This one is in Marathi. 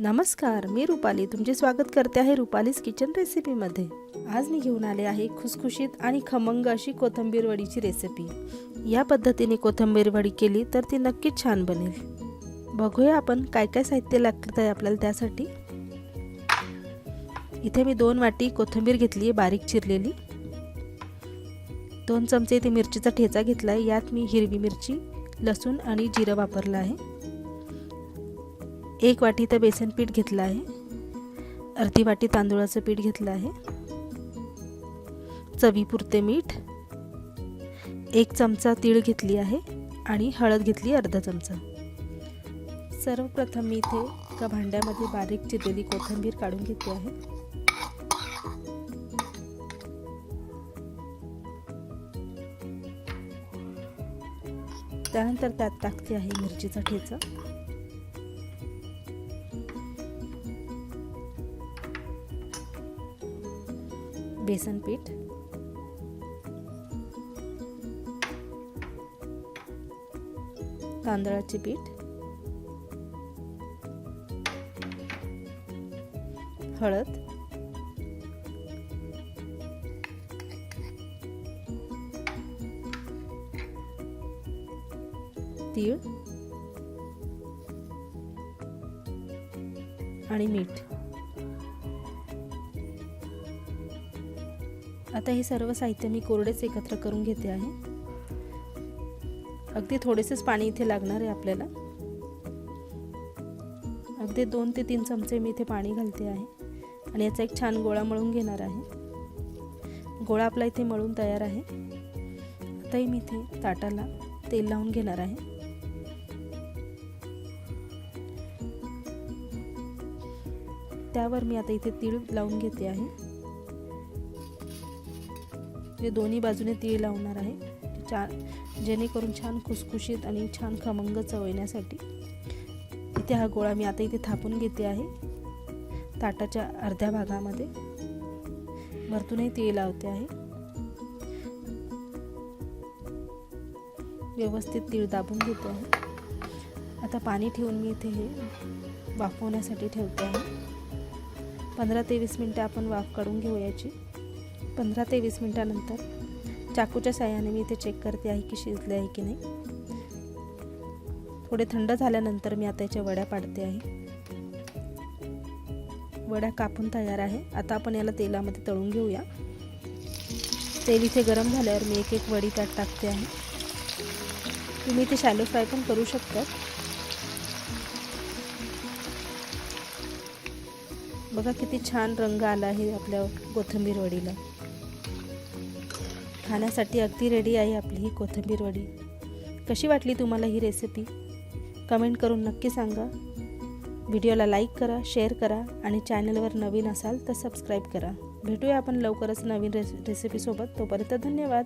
नमस्कार मी रुपाली. तुमचे स्वागत करते आहे रुपालीज किचन रेसिपीमध्ये आज मी घेऊन आले आहे खुसखुशीत आणि खमंग अशी कोथंबीर वडीची रेसिपी या पद्धतीने कोथिंबीर वडी केली तर ती नक्कीच छान बनेल. बघूया आपण काय काय साहित्य लागतं आहे आपल्याला त्यासाठी. इथे मी दोन वाटी कोथिंबीर घेतली आहे बारीक चिरलेली. दोन चमचे इथे मिरचीचा ठेचा घेतला आहे. यात मी हिरवी मिरची लसूण आणि जिरं वापरलं आहे. एक वाटी तर बेसन पीठ घेतलं आहे. अर्धी वाटी तांदूळाचं पीठ घेतलं आहे. चवीपुरते मीठ. एक चमचा तीळ घेतली आहे आणि हळद घेतली अर्धा चमचा. सर्वप्रथम मी इथे एका भांड्यामध्ये बारीक चिरलेली कोथिंबीर काढून घेतली आहे. त्यानंतर त्यात टाकते आहे मिरचीचा ठेचा. बेसन पीठ. तांदळाचे पीठ. हळद. तीळ. आणि मीठ. आता हे सर्व साहित्य मी कोरडेच एकत्र करून घेते आहे. अगदी थोडेसेच पाणी इथे लागणार आहे आपल्याला. अगदी दोन ते तीन चमचे मी इथे पाणी घालते आहे. आणि याचा एक छान गोळा मळून घेणार आहे. गोळा आपला इथे मळून तयार आहे. आताही मी इथे ताटाला तेल लावून घेणार आहे. त्यावर मी आता इथे तीळ लावून घेते आहे. जे दोन्ही बाजूने तीळ लावणार आहे. छान जेणेकरून छान खुसखुशीत आणि छान खमंग चव येण्यासाठी इथे हा गोळा मी आता इथे थापून घेते आहे. ताटाच्या अर्ध्या भागामध्ये. वरतूनही तीळ लावते आहे. व्यवस्थित तीळ दाबून घेते आहे. आता पाणी ठेवून मी इथे हे वाफवण्यासाठी ठेवते आहे. पंधरा ते वीस मिनटं आपण वाफ काढून घेऊ याची पंधरा ते वीस मिनटानंतर चाकूच्या साह्याने मी इथे चेक करते आहे की शिजले आहे की नाही. थोडे थंड झाल्यानंतर मी आता याच्या वड्या पाडते आहे. वड्या कापून तयार आहे. आता आपण याला तेलामध्ये तळून घेऊया. तेल इथे गरम झाल्यावर मी एक एक वडी त्यात टाकते आहे. तुम्ही इथे शॅलो फ्राय पण करू शकता बघा किती छान रंग आला आहे आपल्या कोथिंबीर वडीला. खाण्यासाठी अगदी रेडी आहे आपली ही कोथिंबीर वडी. कशी वाटली तुम्हाला ही रेसिपी कमेंट करून नक्की सांगा. व्हिडिओला लाईक करा शेअर करा आणि चॅनलवर नवीन असाल तर सबस्क्राईब करा. भेटूया आपण लवकरच नवीन रेस रेसिपीसोबत तोपर्यंत धन्यवाद.